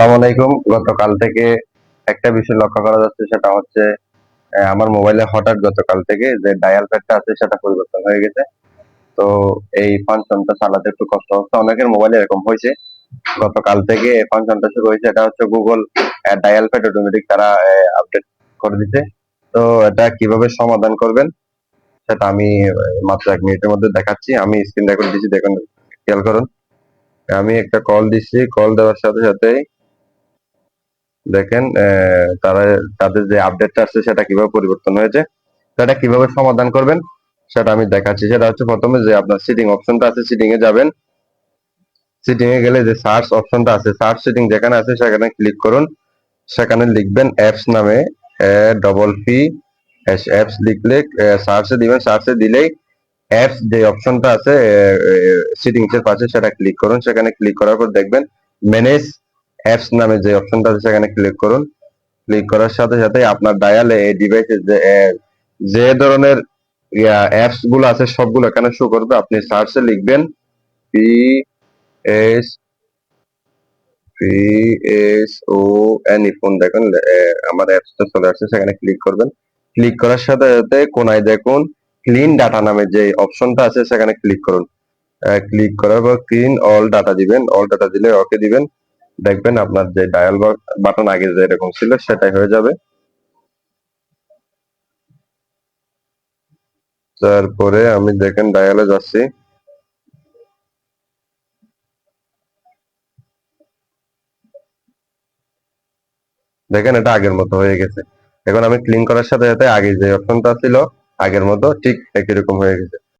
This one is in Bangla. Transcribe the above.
আসসালামু আলাইকুম। গতকাল থেকে একটা বিষয় লক্ষ্য করা যাচ্ছে, সেটা হচ্ছে আমার মোবাইলে হঠাৎ গতকাল থেকে যে ডায়াল প্যাডটা আছে, সেটা পরিবর্তন হয়ে গেছে। তো এই ফাংশনটা চালাতে একটু কষ্ট হচ্ছে। অনেকের মোবাইলে এরকম হয়েছে। গতকাল থেকে এই ফাংশনটা শুরু হয়েছে। এটা হচ্ছে গুগল ডায়াল প্যাড অটোমেটিক তারা আপডেট করে দিতে তো এটা কীভাবে সমাধান করবেন, সেটা আমি মাত্র এক মিনিটের মধ্যে দেখাচ্ছি। আমি স্ক্রিন রেকর্ড দিচ্ছি দেখুন, খেয়াল করুন। আমি একটা কল দিচ্ছি। কল দেওয়ার সাথে সাথেই দেখেন তারা, তাদের যে আপডেটটা আসছে, সেটা কীভাবে পরিবর্তন হয়েছে, সেটা কীভাবে সমাধান করবেন, সেটা আমি দেখাচ্ছি। সেটা হচ্ছে প্রথমে যে আপনার সিটিং অপশনটা আছে সিটিং এ যাবেন। সিটিং এ গেলে যে সার্চ অপশনটা আছে সার্চ সিটিং যেখানে আছে, সেখানে ক্লিক করুন। সেখানে লিখবেন অ্যাপস নামে ডবল পি অ্যাপস লিখলে সার্চে দিবেন সার্চে দিলেই অ্যাপস যে অপশনটা আছে সিটিংস এর পাশে সেটা ক্লিক করুন। সেখানে ক্লিক করার পর দেখবেন ম্যানেজ অ্যাপস নামে যে অপশনটা আছে সেখানে ক্লিক করুন। ক্লিক করার সাথে সাথে আপনার ডায়ালে এই ডিভাইসে যে ধরনের অ্যাপসগুলো আছে সবগুলো এখানে শো করবে। আপনি সার্চে লিখবেন পি এস ফোন দেখুন আমার অ্যাপসটা চলে আসছে, সেখানে ক্লিক করবেন। ক্লিক করার সাথে সাথে কোনায় দেখুন ক্লিন ডাটা নামে যে অপশনটা আছে সেখানে ক্লিক করুন। ক্লিক করার পর ক্লিন অল ডাটা দিবেন। অল ডাটা দিলে ওকে দিবেন। দেখবেন আপনার যে ডায়াল বাটন আগে যে এরকম ছিল সেটাই হয়ে যাবে। তারপরে আমি দেখেন ডায়ালে যাচ্ছি। দেখেন এটা আগের মতো হয়ে গেছে। এখন আমি ক্লিন করার সাথে সাথে আগে যে অপশনটা ছিল, আগের মতো ঠিক একই রকম হয়ে গেছে।